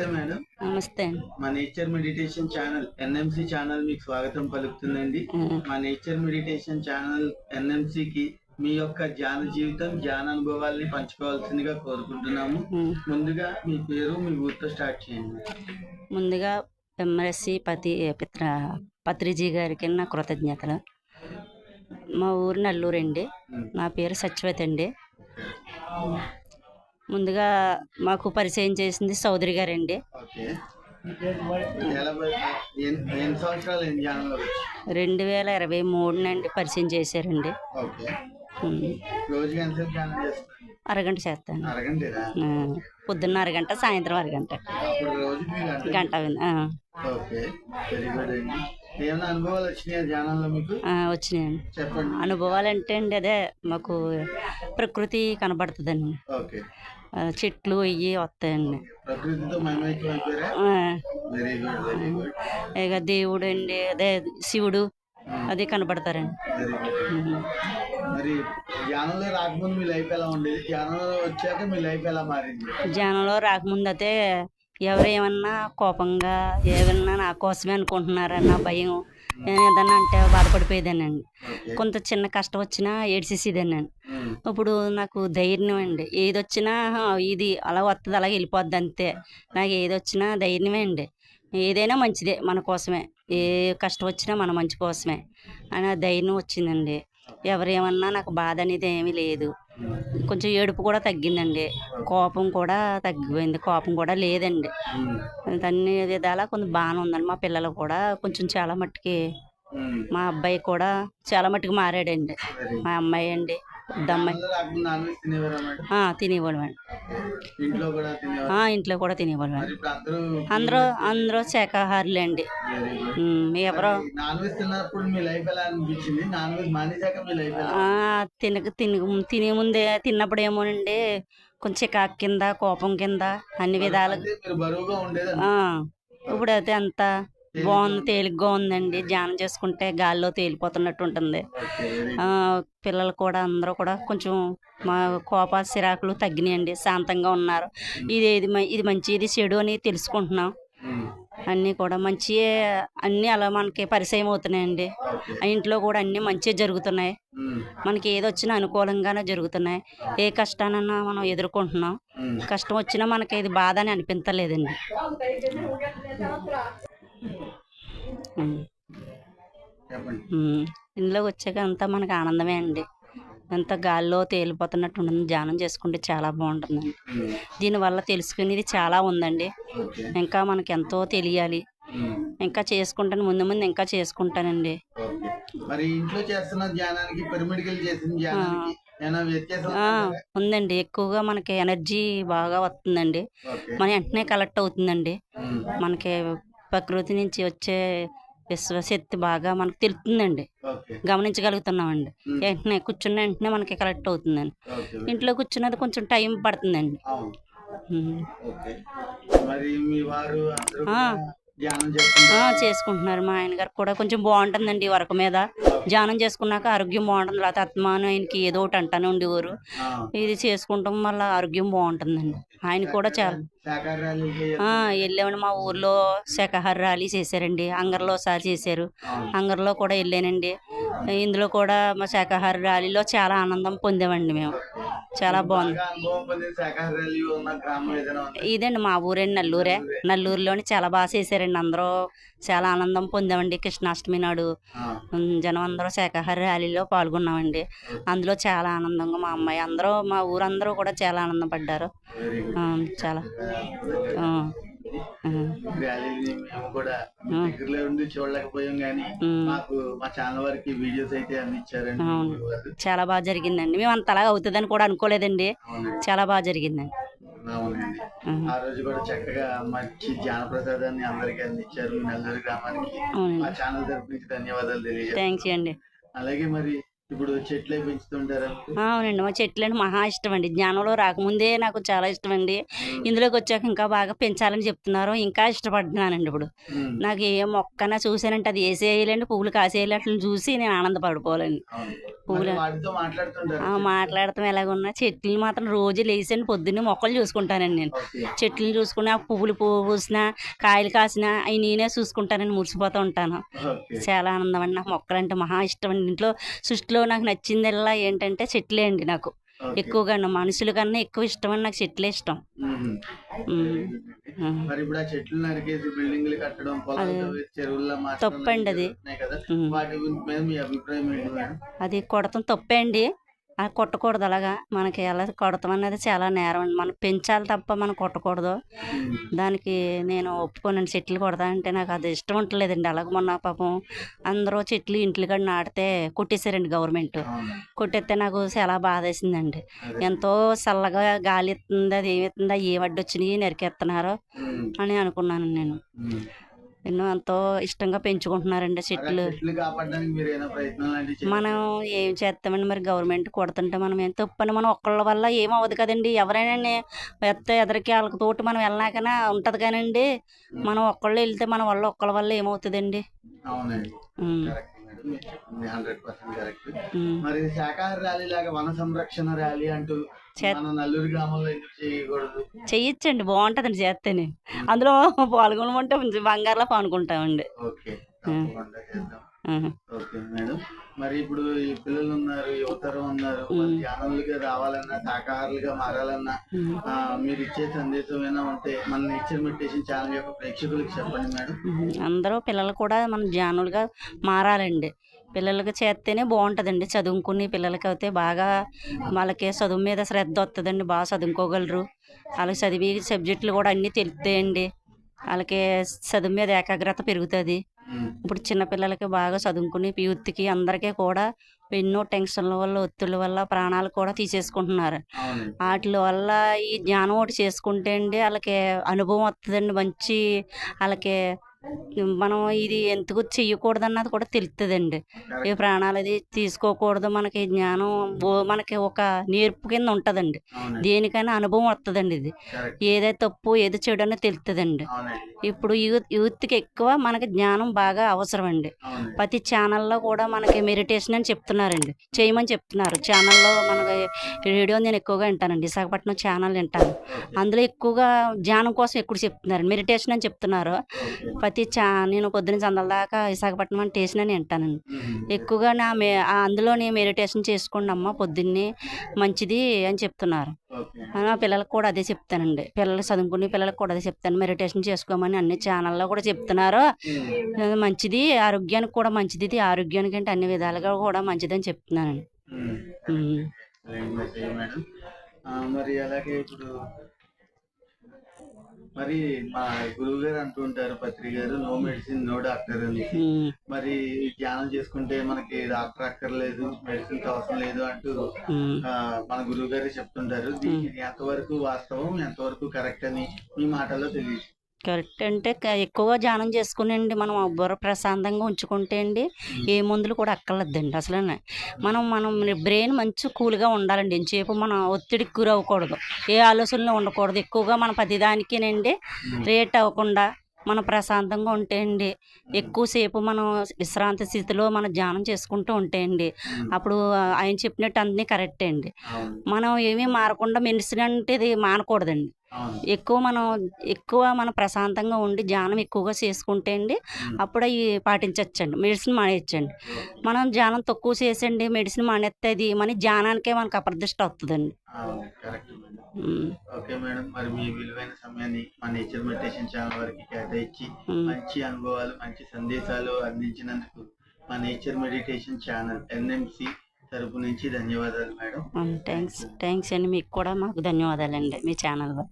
నమస్తే మేడం. నమస్తే మా nature meditation channel NMC channel మీకు స్వాగతం పలుకుతుందండి. మా నేచర్ మెడిటేషన్ ఛానల్ NMC కి మీ యొక్క ధ్యాన జీవితం ధ్యాన అనుభవాల్ని పంచుకోవాల్సిందిగా కోరుకుంటున్నాము. ముందుగా మీ పేరు మీ ఊరితో స్టార్ట్ చేయండి. ముందుగా ఎమ్మెల్సీ పతి పిత్ర పత్రిజీ గారికి నా కృతజ్ఞతలు. మా ఊరు నల్లూరు అండి నా పేరు సత్యవతి అండి. ముందుగా మాకు పరిచయం చేసింది చౌదరి గారండి. రెండు వేల ఇరవై మూడు నుండి పరిచయం చేశారండి. అరగంట చేస్తాను. పొద్దున్న అరగంట సాయంత్రం అరగంట. గంట వచ్చినాయండి. అనుభవాలు అంటే అండి అదే మాకు ప్రకృతి కనబడుతుందండి. చెట్లు అయ్యి వస్తాయండి. ఇక దేవుడు అండి అదే శివుడు అది. మరి ధ్యానంలో రాకముందు మీ లైఫ్ ఎలా ఉండేది? ధ్యానంలో వచ్చాక మీ లైఫ్ ఎలా మారింది? ధ్యానంలో రాకముందు అయితే ఎవరు ఏమన్నా కోపంగా ఏమన్నా నా కోసమే అనుకుంటున్నారన్న భయం నేను ఏదన్నా అంటే బాధపడిపోయేదానండి కొంత చిన్న కష్టం వచ్చినా ఏడ్చేసేదానండి ఉమ్, ఇప్పుడు నాకు ధైర్యం అండి. ఏది వచ్చినా "ఆ, ఇది అలా వస్తుంది అలాగే వెళ్ళిపోద్ది అంతే. నాకు ఏది వచ్చినా ధైర్యమే అండి. ఏదైనా మంచిదే మన కోసమే. ఏ కష్టం వచ్చినా మన మంచి కోసమే. అని ఆ ధైర్యం వచ్చిందండి. ఎవరేమన్నా నాకు బాధ అనేది ఏమీ లేదు. కొంచెం ఏడుపు కూడా తగ్గిందండి. కోపం కూడా తగ్గిపోయింది. కోపం కూడా లేదండి. అన్ని విధాలా కొంచెం బాగానే ఉందండి. మా పిల్లలు కూడా కొంచెం చాలా మట్టుకి మా అబ్బాయి కూడా చాలా మట్టుకు మారాడండి. మా అమ్మాయి అండి. ఓకే. ఇంట్లో కూడా ఇప్పుడు అందరూ అందరూ శాకాహారులే అండి ఎవరో తినక తిన తినే ముందే తిన్నప్పుడు ఏమోనండి కొంచెం చికాకు కింద కోపం కింద అన్ని విధాలు అంటే మీరు బరువుగా ఉండేది ఆ, ఇప్పుడు అయితే అంత బాగుంది తేలిగ్గా ఉందండి. ధ్యానం చేసుకుంటే గాల్లో తేలిపోతున్నట్టు ఉంటుంది. పిల్లలు కూడా అందరూ కూడా కొంచెం మా కోప సిరాకులు తగ్గినాయండి. శాంతంగా ఉన్నారు. ఇది ఇది ఇది మంచి ఇది చెడు అని తెలుసుకుంటున్నాం. అన్నీ కూడా మంచి అన్నీ అలా మనకి పరిచయం అవుతున్నాయండి. ఇంట్లో కూడా అన్నీ మంచిగా జరుగుతున్నాయి. మనకి ఏది వచ్చినా అనుకూలంగానే జరుగుతున్నాయి. ఏ కష్టానన్నా మనం ఎదుర్కొంటున్నాం. కష్టం వచ్చినా మనకి ఇది బాధ అని అనిపించలేదండి. ఇందులోకి వచ్చాక అంతా మనకి ఆనందమే అండి. అంత గాల్లో తేలిపోతున్నట్టు ఉంటుంది. ధ్యానం చేసుకుంటే చాలా బాగుంటుందండి దీనివల్ల తెలుసుకునేది చాలా ఉందండి. ఇంకా మనకి ఎంతో తెలియాలి. ఇంకా చేసుకుంటాను. ముందు ముందు ఇంకా చేసుకుంటానండి. మరి ఇంట్లో చేస్తున్న ధ్యానానికి చేసిన ధ్యానానికి? ఉందండి. ఎక్కువగా మనకి ఎనర్జీ బాగా వస్తుందండి. మన వెంటనే కలెక్ట్ అవుతుందండి. మనకి ప్రకృతి నుంచి వచ్చే విశ్వశక్తి బాగా మనకు తెలుస్తుందండి. గమనించగలుగుతున్నామండి. వెంటనే కూర్చున్న వెంటనే మనకి కలెక్ట్ అవుతుందండి. ఇంట్లో కూర్చున్నది కొంచెం టైం పడుతుందండి. చేసుకుంటున్నారు. మా ఆయన గారు కూడా కొంచెం బాగుంటుందండి వరకు మీద. ధ్యానం చేసుకున్నాక ఆరోగ్యం బాగుంటుంది. లేకపోతే ఆత్మాను ఆయనకి ఏదో ఒకటి అంటానే ఉండేవారు. ఇది చేసుకుంటాం వల్ల ఆరోగ్యం బాగుంటుందండి. ఆయన కూడా చాలా వెళ్ళామండి. మా ఊర్లో శాఖాహార ర్యాలీ చేశారండి. అంగర్లో సారి చేశారు. అంగర్లో కూడా వెళ్ళానండి. ఇందులో కూడా మా శాఖాహార ర్యాలీలో చాలా ఆనందం పొందామండి మేము. చాలా బాగుంది? ఇదండి మా ఊరండి నల్లూరే. నల్లూరులోని చాలా బాగా చేశారండి. అందరూ చాలా ఆనందం పొందామండి. కృష్ణాష్టమి నాడు జనం అందరూ శాఖాహార ర్యాలీలో పాల్గొన్నామండి. అందులో చాలా ఆనందంగా మా అమ్మాయి అందరూ మా ఊరందరూ కూడా చాలా ఆనందపడ్డారు. చాలా. ర్యాలీని మేము కూడా దగ్గరలో ఉండి చూడలేకపోయాం కానీ. మాకు మా ఛానల్ వారికి వీడియోస్ అయితే అందించారండి. చాలా బాగా జరిగిందండి. మేము అంత అలాగా అవుతుందని కూడా అనుకోలేదండి. చాలా బాగా జరిగిందండి. అవునండి. ఆ, రోజు కూడా చక్కగా మంచి జ్ఞాన ప్రసాదాన్ని అందరికీ అందించారు నల్లూరు గ్రామానికి. మా ఛానల్ తరపు నుంచి ధన్యవాదాలు అలాగే మరి ఇప్పుడు చెట్లే పెంచుతుంటారా? అవునండి. మా చెట్లు అంటే మహా ఇష్టం అండి. జ్ఞానంలో రాకముందే నాకు చాలా ఇష్టం అండి. ఇందులోకి వచ్చాక ఇంకా బాగా పెంచాలని చెప్తున్నారు. ఇంకా ఇష్టపడుతున్నానండి ఇప్పుడు. నాకు ఏ మొక్కన చూసానంటే అది వేసేయాలండి. పువ్వులు కాసేయాలి. చూసి నేను ఆనందపడిపోవాలండి. ఆ, మాట్లాడటం ఎలాగున్నా చెట్లు మాత్రం రోజు లేచాను పొద్దున్నే మొక్కలు చూసుకుంటానండి నేను. ఓకే. చెట్లను చూసుకుని ఆ పువ్వులు పువ్వు పూసినా కాయలు కాసినా అవి నేనే చూసుకుంటానని మురిసిపోతూ ఉంటాను. చాలా ఆనందం అండి. నాకు మొక్కలు అంటే మహా ఇష్టం అండి. ఇంట్లో సృష్టిలో నాకు నచ్చిందల్లా ఏంటంటే చెట్లే అండి నాకు. ఎక్కువగా మనుషుల కన్నా ఎక్కువ ఇష్టం అండి నాకు చెట్లే ఇష్టం. తప్పండి అది. అది కొడతాం తప్పే అండి. అది కొట్టకూడదు అలాగా మనకి ఎలా కొడతాం అనేది చాలా నేరం అండి మనం పెంచాలి తప్ప మనం కొట్టకూడదు. దానికి నేను ఒప్పుకోనండి చెట్లు కొడతా అంటే నాకు అది ఇష్టం ఉంటలేదండి అలాగ మొన్న పాపం అందరూ చెట్లు ఇంట్లో కాడ నాటితే కొట్టేశారండి గవర్నమెంట్. కొట్టేస్తే నాకు చాలా బాధ వేసిందండి. ఎంతో చల్లగా గాలి ఇస్తుంది అది ఏమి ఇస్తుందా ఏ వడ్డు వచ్చినాయి నరికేస్తున్నారు. అని అనుకున్నాను నేను. ఎన్నో ఎంతో ఇష్టంగా పెంచుకుంటున్నారండి చెట్లు? మనం ఏం చేస్తామండి మరి గవర్నమెంట్ కొడుతుంటే మనం ఏం తప్పని మనం ఒక్కళ్ళ వల్ల ఏం అవ్వదు కదండి. ఎవరైనా ఎత్త ఎదరికి వాళ్ళకి తోటి మనం వెళ్ళినాకనే ఉంటది కానండి. మనం ఒక్కళ్ళు వెళ్తే మన వల్ల ఒక్కళ్ళ వల్ల ఏమవుతుందండి? Madam hundred percent correct. మరి ఇది శాకాహార ర్యాలీ లాగా వన సంరక్షణ ర్యాలీ అంటూ మన నల్లూరు గ్రామంలో ఎందుకు చేయకూడదు? చెయ్యొచ్చండి బాగుంటుందండి చేస్తేనే. అందులో పాల్గొనమంటే బంగారులో పానుకుంటామండి. ఓకే తప్పకుండా చేద్దాం. Okay madam. మరి ఇప్పుడు ఈ పిల్లలు ఉన్నారు యువతరం ఉన్నారు ధ్యానులుగా రావాలన్నా శాకాహారులుగా మారాలన్నా మీరు ఇచ్చే సందేశం ఏమైనా ఉంటే మన నేచర్ మెడిటేషన్ ఛానల్ యొక్క ప్రేక్షకులకు చెప్పండి మేడం. అందరూ పిల్లలు కూడా మన జ్ఞానులుగా మారాలండి. పిల్లలకి చేస్తేనే బాగుంటుందండి. చదువుకుని పిల్లలకి అయితే బాగా వాళ్ళకి చదువు మీద శ్రద్ధ వస్తుందండి బాగా చదువుకోగలరు. వాళ్ళకి చదివి సబ్జెక్టులు కూడా అన్నీ తెలుస్తాయండి. వాళ్ళకి చదువు మీద ఏకాగ్రత పెరుగుతుంది. ఇప్పుడు చిన్నపిల్లలకి బాగా చదువుకుని యూత్కి అందరికీ కూడా ఎన్నో టెన్షన్ల వల్ల ఒత్తిళ్ళ వల్ల ప్రాణాలు కూడా తీసేసుకుంటున్నారు. వాటి వల్ల ఈ జ్ఞానం ఒకటి చేసుకుంటే అండి వాళ్ళకి అనుభవం వస్తుందండి మంచి వాళ్ళకి మనం ఇది ఎందుకు చెయ్యకూడదు అన్నది కూడా తెలుస్తుందండి ఈ ప్రాణాలు అది తీసుకోకూడదు. మనకి జ్ఞానం మనకి ఒక నేర్పు కింద ఉంటుందండి. దేనికైనా అనుభవం వస్తుందండి ఇది. ఏదైతే తప్పు ఏది చెడు అనేది తెలుస్తుందండి ఇప్పుడు యూత్ యూత్కి ఎక్కువ మనకి జ్ఞానం బాగా అవసరం అండి ప్రతి ఛానల్లో కూడా మనకి మెడిటేషన్ అని చెప్తున్నారండి. చేయమని చెప్తున్నారు. ఛానల్లో మనకి రేడియో నేను ఎక్కువగా వింటానండి. విశాఖపట్నం ఛానల్ వింటాను. అందులో ఎక్కువగా ధ్యానం కోసం ఎక్కువ చెప్తున్నారు. మెడిటేషన్ అని చెప్తున్నారు. ప్రతి చా నేను పొద్దున్న చందల దాకా విశాఖపట్నం అని స్టేషన్ అని వింటానండి ఎక్కువగా నా మే ఆ అందులోనే మెడిటేషన్ చేసుకోండి అమ్మ పొద్దున్నే మంచిది అని చెప్తున్నారు. నా పిల్లలకు కూడా అదే చెప్తానండి. పిల్లలు చదువుకునే పిల్లలకు కూడా అదే చెప్తాను. మెడిటేషన్ చేసుకోమని అన్ని ఛానల్లో కూడా చెప్తున్నారు. మంచిది ఆరోగ్యానికి కూడా మంచిది ఇది ఆరోగ్యానికి అంటే అన్ని విధాలుగా కూడా మంచిదని చెప్తున్నానండి. మరి అలాగే ఇప్పుడు మరి మా గురువు గారు అంటుంటారు పత్రి గారు నో మెడిసిన్ నో డాక్టర్ అని. మరి ధ్యానం చేసుకుంటే మనకి డాక్టర్ అక్కర్లేదు మెడిసిన్ అవసరం లేదు అంటూ మన గురువు గారు చెప్తుంటారు దీనికి ఎంతవరకు వాస్తవం ఎంతవరకు కరెక్ట్ అని మీ మాటల్లో తెలియదు కరెక్ట్. అంటే ఎక్కువగా ధ్యానం చేసుకునండి మనం బుర్ర ప్రశాంతంగా ఉంచుకుంటే అండి ఏ మందులు కూడా అక్కర్లేదండి అసలు మనం మనం బ్రెయిన్ మంచి కూల్గా ఉండాలండి. ఎంతసేపు మనం ఒత్తిడికి గురవ్వకూడదు. ఏ ఆలోచనలు ఉండకూడదు. ఎక్కువగా మన ప్రతిదానికినండి రేట్ అవ్వకుండా మనం ప్రశాంతంగా ఉంటే అండి ఎక్కువసేపు మనం విశ్రాంతి స్థితిలో మనం ధ్యానం చేసుకుంటూ ఉంటే అండి అప్పుడు ఆయన చెప్పినట్టు అన్నీ కరెక్టే అండి. మనం ఏమీ మారకుండా మెడిసిన్ అంటే ఇది మానకూడదండి. ఎక్కువ మనం ఎక్కువ మనం ప్రశాంతంగా ఉండి ధ్యానం ఎక్కువగా చేసుకుంటే అండి అప్పుడు అవి పాటించవచ్చండి మెడిసిన్ మానేయచ్చండి. మనం ధ్యానం తక్కువ చేసండి మెడిసిన్ మానేస్తే అది మన ధ్యానానికే మనకు అప్రదిష్ట వస్తుందండి అవును కరెక్ట్ మేడం ఓకే మరి మీ విలువైన సమయాన్ని మా నేచర్ మెడిటేషన్ ఛానల్ వారికి కేటాయించి ఉమ్. మంచి అనుభవాలు మంచి సందేశాలు అందించినందుకు మా నేచర్ మెడిటేషన్ ఛానల్ ఎన్ఎంసి తరపు నుంచి ధన్యవాదాలు మేడం థ్యాంక్స్ థ్యాంక్స్ అండి. మీకు కూడా మాకు ధన్యవాదాలండి మీ ఛానల్ వల్ల